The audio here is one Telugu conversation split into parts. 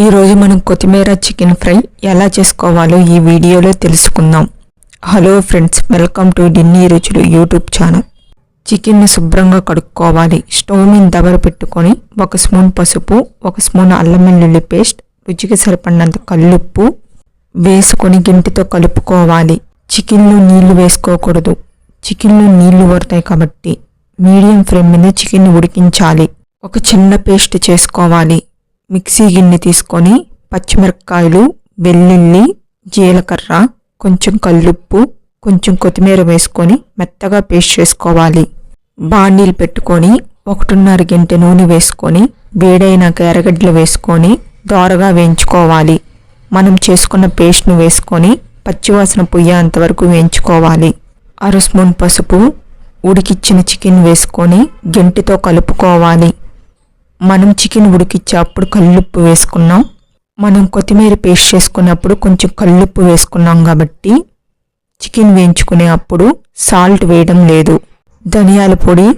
ఈరోజు మనం కొత్తిమీర చికెన్ ఫ్రై ఎలా చేసుకోవాలో ఈ వీడియోలో తెలుసుకుందాం. హలో ఫ్రెండ్స్ వెల్కమ్ టు డిన్నీ రుచులు యూట్యూబ్ ఛానల్ చికెన్ని శుభ్రంగా కడుక్కోవాలి. స్టవ్ మీద దబర పెట్టుకొని ఒక స్పూన్ పసుపు ఒక స్పూన్ అల్లం వెల్లుల్లి పేస్ట్ రుచికి సరిపడినంత కల్లుప్పు వేసుకొని గింటితో కలుపుకోవాలి. చికెన్లో నీళ్ళు వేసుకోకూడదు. చికెన్లో నీళ్ళు పడతాయి కాబట్టి మీడియం ఫ్లేమ్ మీద చికెన్ ఉడికించాలి. ఒక చిన్న పేస్ట్ చేసుకోవాలి. మిక్సీ గిన్నె తీసుకొని పచ్చిమిరపకాయలు వెల్లుల్లి జీలకర్ర కొంచెం కల్లుప్పు కొంచెం కొత్తిమీర వేసుకొని మెత్తగా పేస్ట్ చేసుకోవాలి. బాండీలు పెట్టుకొని ఒకటిన్నర గంట నూనె వేసుకొని వేడైనాక ఎర్రగడ్డలు వేసుకొని దోరగా వేయించుకోవాలి. మనం చేసుకున్న పేస్ట్ను వేసుకొని పచ్చివాసన పొయ్యేంత వరకు వేయించుకోవాలి. అర స్పూన్ పసుపు ఉడికిచ్చిన చికెన్ వేసుకొని గంటితో కలుపుకోవాలి. మనం చికెన్ ఉడికిచ్చే అప్పుడు కల్లుప్పు వేసుకున్నాం. మనం కొత్తిమీర పేస్ట్ చేసుకున్నప్పుడు కొంచెం కల్లుప్పు వేసుకున్నాం కాబట్టి చికెన్ వేయించుకునే అప్పుడు సాల్ట్ వేయడం లేదు. ధనియాల పొడి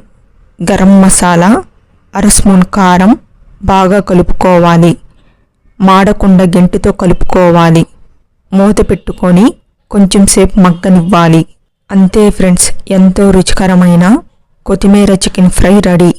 గరం మసాలా అర స్పూన్ కారం బాగా కలుపుకోవాలి. మాడకుండా గెంటితో కలుపుకోవాలి. మూత పెట్టుకొని కొంచెం సేపు మగ్గనివ్వాలి. అంతే ఫ్రెండ్స్ ఎంతో రుచికరమైన కొత్తిమీర చికెన్ ఫ్రై రెడీ.